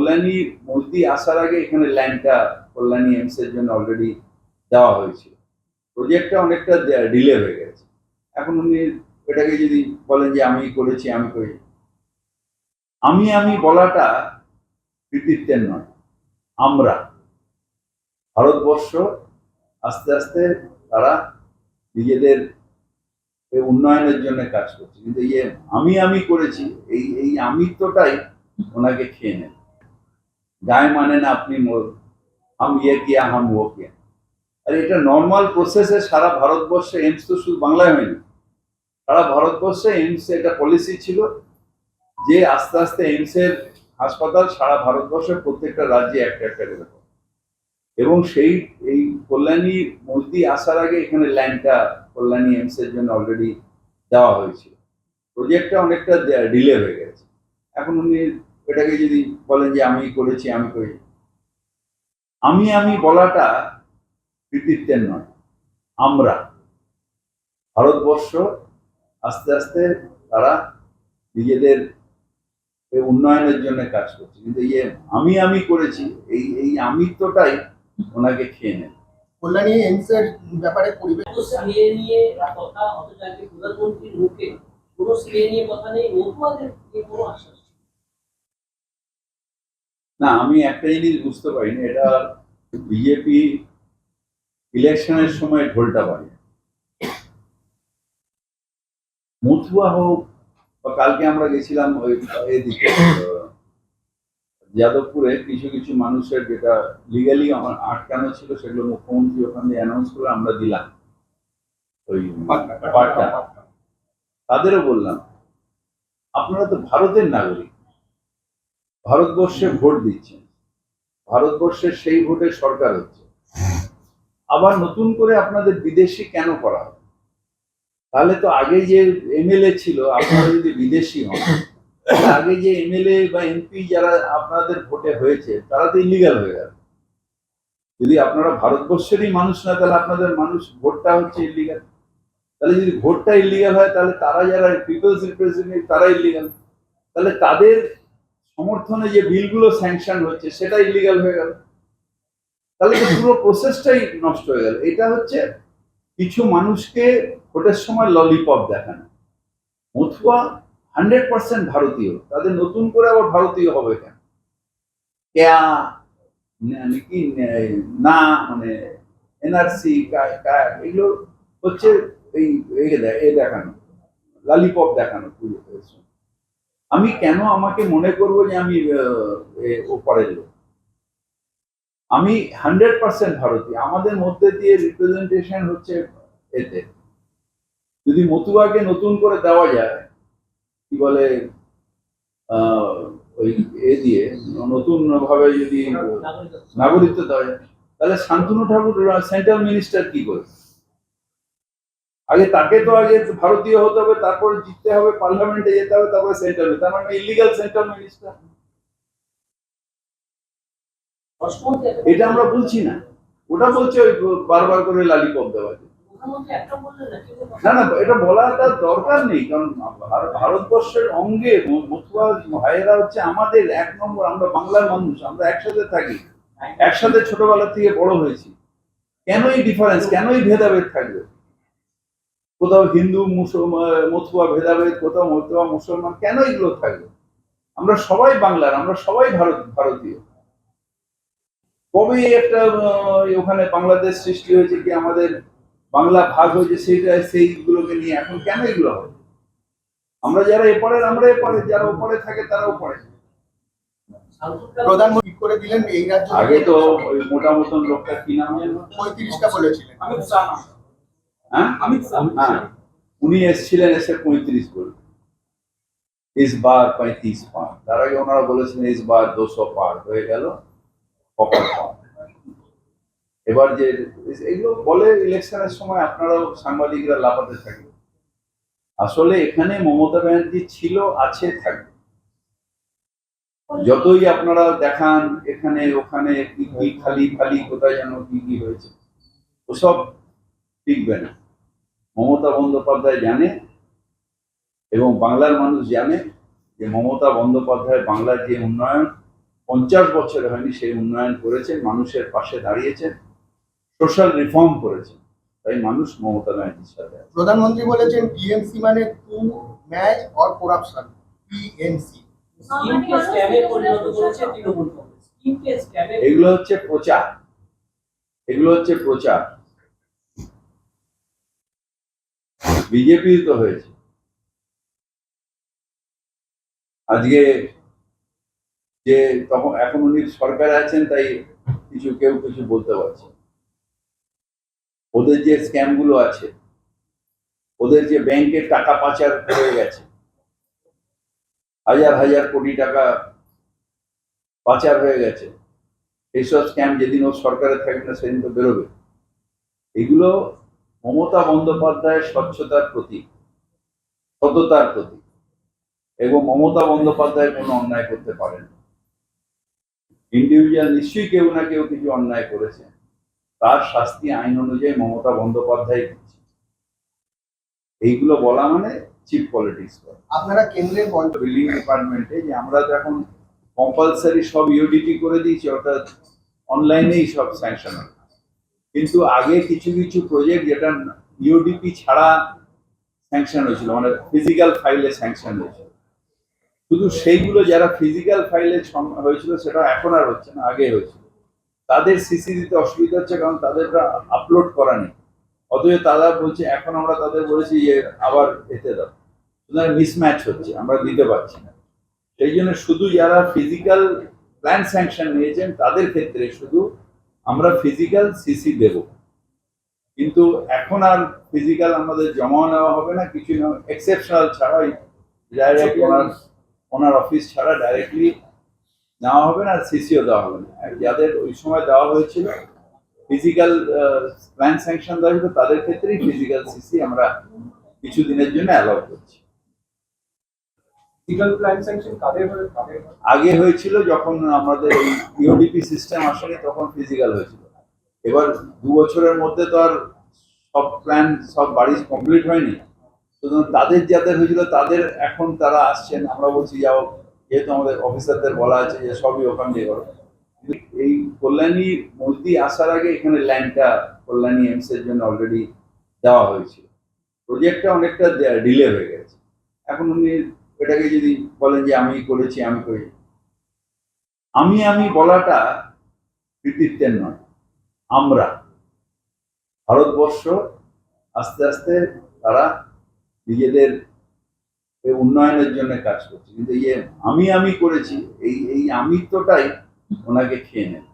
কল্যাণী মসজিদ আসার আগে এখানে ল্যান্ডটা কল্যাণী এমস এর জন্য অলরেডি দেওয়া হয়েছিল। প্রজেক্টটা অনেকটা ডিলে হয়ে গেছে। এখন উনি এটাকে যদি বলেন যে আমি করেছি, আমি করি। আমি আমি বলাটা কৃতিত্বের নয়। আমরা, ভারতবর্ষ আস্তে আস্তে তারা নিজেদের উন্নয়নের জন্য কাজ করছে। কিন্তু এই আমি আমি করেছি, এই এই আমিত্বটাই ওনাকে খেয়ে নেন গায়ে মানে না আপনি মোর- হাম ইয়ে কিয়া, হাম ও কিয়া। আর এটা নর্মাল প্রসেসে সারা ভারতবর্ষে এইমস তো শুধু বাংলায় হয়নি। সারা ভারতবর্ষে এইমস একটা পলিসি ছিল যে আস্তে আস্তে এইমসের হাসপাতাল সারা ভারতবর্ষের প্রত্যেকটা রাজ্যে একটা একটা করে এবং সেই, এই কল্যাণী মসজিদ আসার আগে এখানে ল্যান্ডটা কল্যাণী এমস এর জন্য অলরেডি দেওয়া হয়েছিল। প্রজেক্টটা অনেকটা ডিলে হয়ে গেছে। এখন উনি এটাকে যদি বলেন যে আমি করেছি আমি করি। আমি আমি বলাটা কৃতিত্বের নয় আমরা। ভারতবর্ষ আস্তে আস্তে তারা নিজেদের উন্নয়নের জন্য কাজ করছে। কিন্তু এই যে আমি আমি করেছি এই এই আমিত্বটাই ওনাকে খেয়ে নেন কল্যাণী এইমস এর ব্যাপারে পরিবেশ সিএ নিয়ে কথা অথচ প্রধানমন্ত্রীর মুখে কোনো সিএ নিয়ে কথা নেই মতুয়াদের নিয়ে কোনো আশ্বাস? নেই। না আমি একটা জিনিস বুঝতে পারিনি এটা বিজেপি ইলেকশনের সময় ঢোলটা বাজে মথুয়া হোক বা কালকে আমরা গেছিলাম ওই এদিকে যাদবপুরে কিছু কিছু মানুষের যেটা লিগালি আমার আটকানো ছিল সেগুলো মুখ্যমন্ত্রী ওখানে অ্যানাউন্স করে আমরা দিলাম। ওই পাট্টা তাদেরও বললাম আপনারা তো ভারতের নাগরিক। ভারতবর্ষে ভোট দিচ্ছেন ভারতবর্ষের সেই ভোটে সরকার হচ্ছে। আবার নতুন করে আপনাদের বিদেশি কেন করা হবে? তাহলে তো আগে যে এমএলএ ছিল, আপনারা যদি বিদেশি হন আগে যে এমএলএ বা এমপি যারা আপনাদের ভোটে হয়েছে, তারা তো ইলিগাল হয়ে গেল। যদি আপনারা ভারতবর্ষেরই মানুষ না, তাহলে আপনাদের মানুষ ভোটটা হচ্ছে ইলিগাল তাহলে যদি ভোটটা ইলিগাল হয়, তাহলে তারা যারা পিপলস রিপ্রেজেন্টেটিভ তারা ইলিগাল তাহলে তাদের সমর্থনে যে বিলগুলো স্যাংশন হচ্ছে, সেটা ইলিগাল হয়ে গেল। তাহলে তো পুরো প্রসেসটাই নষ্ট হয়ে গেল। এটা হচ্ছে কিছু মানুষকে ভোটের সময় ললিপপ দেখানো। মথুয়া হান্ড্রেড পার্সেন্ট ভারতীয়। তাদের নতুন করে আবার ভারতীয় হবে কেন? কেয়া নাকি না মানে এনআরসি এগুলো হচ্ছে এই এ দেখানো লালিপপ দেখানো পুজো আমি কেন আমাকে মনে করব যে আমি ওপারের লোক আমি হান্ড্রেড পার্সেন্ট ভারতীয়। আমাদের মধ্যে দিয়ে রিপ্রেজেন্টেশন হচ্ছে এতে। যদি মতুয়াকে নতুন করে দেওয়া যায় কি বলে ওই এ দিয়ে নতুন ভাবে যদি নাগরিকত্ব। নাগরিকত্ব দেওয়া যায় তাহলে শান্তনু ঠাকুর সেন্ট্রাল মিনিস্টার কি করে আগে তাকে তো আগে ভারতীয় হতে হবে, তারপরে জিততে হবে, পার্লামেন্টে যেতে হবে, তারপরে সেন্ট্রাল তার মানে ইলিগাল সেন্ট্রাল মিনিস্টার এটা আমরা বলছি না। ওটা বলছে ওই বারবার করে লালিপপ দেওয়া না না, এটা বলাটা দরকার নেই, কারণ ভারতবর্ষের অঙ্গে মতুয়া ভাইয়েরা হচ্ছে আমাদের এক নম্বর, আমরা বাংলার মানুষ, আমরা একসাথে থাকি। একসাথে ছোটবেলা থেকে বড় হয়েছি। কেনই ডিফারেন্স কেনই ভেদাভেদ থাকবে? কোথাও হিন্দু মুসলমান মতুয়া ভেদাভেদ কোথাও মতুয়া মুসলমান কেন এগুলো থাকবে আমরা সবাই বাংলার আমরা সবাই ভারত ভারতীয়। কবে একটা ওখানে বাংলাদেশ সৃষ্টি হয়েছে কি আমাদের বাংলা ভাগ হয়েছে সেইটা সেইগুলোকে নিয়ে এখন কেন এগুলো হবে আমরা যারা এপারের আমরা এপারে যারা ওপারে থাকে তারা ওপারে প্রধানমন্ত্রী করে দিলেন এই রাজ্য আগে তো ওই মোটা মতন লোকটা কি নাম পঁয়ত্রিশটা বলেছিলেন। উনি এসেছিলেন এসে পঁয়ত্রিশ বলে ইস বার পঁয়ত্রিশ পার। তার আগে ওনারা বলেছিলেন ইস বার দুশো পার হয়ে গেল। পার। এবার যে এগুলো বলে ইলেকশনের সময় আপনারাও সাংবাদিকরা লাফাতে থাকে আসলে এখানে মমতা ব্যানার্জি ছিল আছে থাকবে। যতই আপনারা দেখান এখানে ওখানে কি কি খালি খালি কোথায় যেন কি কি হয়েছে। ওসব টিকবে না মমতা বন্দ্যোপাধ্যায় জানে এবং বাংলার মানুষ জানে যে মমতা বন্দ্যোপাধ্যায় বাংলার যে উন্নয়ন পঞ্চাশ বছরে হয়নি সেই উন্নয়ন করেছেন মানুষের পাশে দাঁড়িয়েছেন সোশ্যাল রিফর্ম করেছেন। তাই মানুষ মমতা ব্যানার্জির সাথে প্রধানমন্ত্রী বলেছেন টিএমসি মানে too much or corruption TMC. করেছে এগুলো হচ্ছে প্রচার। এগুলো হচ্ছে প্রচার। বিজেপি তো হয়েছে আজকে যে তখন এখন উনি সরকারে আছেন, তাই কিছু কেউ কিছু বলতে পারছে। ওদের যে স্ক্যামগুলো আছে, ওদের যে ব্যাংকের টাকা পাচার হয়ে গেছে, হাজার হাজার কোটি টাকা পাচার হয়ে গেছে, এইসব স্ক্যাম যেদিন ও সরকারে থাকবে না, সেদিন তো বেরোবে এগুলো মমতা বন্দ্যোপাধ্যায়ের স্বচ্ছতার প্রতীক সততার প্রতীক এবং মমতা বন্দ্যোপাধ্যায় কোনো অন্যায় করতে পারেন ইন্ডিভিজুয়াল নিশ্চয়ই কেউ না কেউ কিছু অন্যায় করেছে। তার শাস্তি আইন অনুযায়ী মমতা বন্দ্যোপাধ্যায় দিচ্ছে। এইগুলো বলা মানে চিপ পলিটিক্স আপনারা কেন্দ্রের মন্ত্রী বিল্ডিং ডিপার্টমেন্টে যে আমরা তো এখন কম্পালসারি সব ইউডিটি করে দিয়েছি অর্থাৎ অনলাইনেই সব স্যাংশন কিন্তু আগে কিছু কিছু প্রজেক্ট যেটা ইউডিপি ছাড়া স্যাংশন হয়েছিল মানে ফিজিক্যাল ফাইলে স্যাংশন হয়েছিল। শুধু সেইগুলো যারা ফিজিক্যাল ফাইলে হয়েছিল সেটা এখন আর হচ্ছে না, আগে হয়েছিল। তাদের সিসি দিতে অসুবিধা হচ্ছে কারণ তাদেরটা আপলোড করা নেই। অথচ তারা বলছে, এখন আমরা তাদের বলেছি যে আবার এতে দাও। সুতরাং মিসম্যাচ হচ্ছে, আমরা দিতে পারছি না। সেই জন্য শুধু যারা ফিজিক্যাল প্ল্যান স্যাংশন নিয়েছেন, তাদের ক্ষেত্রে শুধু আমরা ফিজিক্যাল সিসি দেব। কিন্তু এখন আর ফিজিক্যাল আমাদের জমা নেওয়া হবে না কিছু না এক্সেপশনাল ছাড়াই ডাইরেক্ট ওনার ওনার অফিস ছাড়া ডাইরেক্টলি নেওয়া হবে না আর সিসিও দেওয়া হবে না। যাদের ওই সময় দেওয়া হয়েছিল ফিজিক্যাল প্ল্যান স্যাংশন দেওয়া হয়েছিল তাদের ক্ষেত্রেই ফিজিক্যাল সিসি আমরা কিছু দিনের জন্য অ্যালাউ করছি। প্ল্যান হয়ে আগে হয়েছিল যখন আমাদের ইউডিপি সিস্টেম আসেনি, তখন ফিজিক্যাল হয়েছিল। এবার দু বছরের মধ্যে তো আর সব প্ল্যান সব বাড়ি কমপ্লিট হয়নি। সুতরাং তাদের যাদের হয়েছিল, তাদের এখন তারা আসছেন। আমরা বলছি, যাও, যেহেতু আমাদের অফিসারদের বলা আছে যে সবই ওখান দিয়ে করো। এই কল্যাণী মূর্তি আসার আগে এখানে ল্যান্ডটা কল্যাণী এমস এর জন্য অলরেডি দেওয়া হয়েছিল। প্রজেক্টটা অনেকটা ডিলে হয়ে গেছে। এখন উনি এটাকে যদি বলেন যে আমি করেছি, আমি করি। আমি আমি বলাটা কৃতিত্বের নয়, আমরা। ভারতবর্ষ আস্তে আস্তে তারা নিজেদের উন্নয়নের জন্য কাজ করছে। কিন্তু এই যে আমি আমি করেছি, এই এই আমিত্বটাই ওনাকে খেয়ে নেয়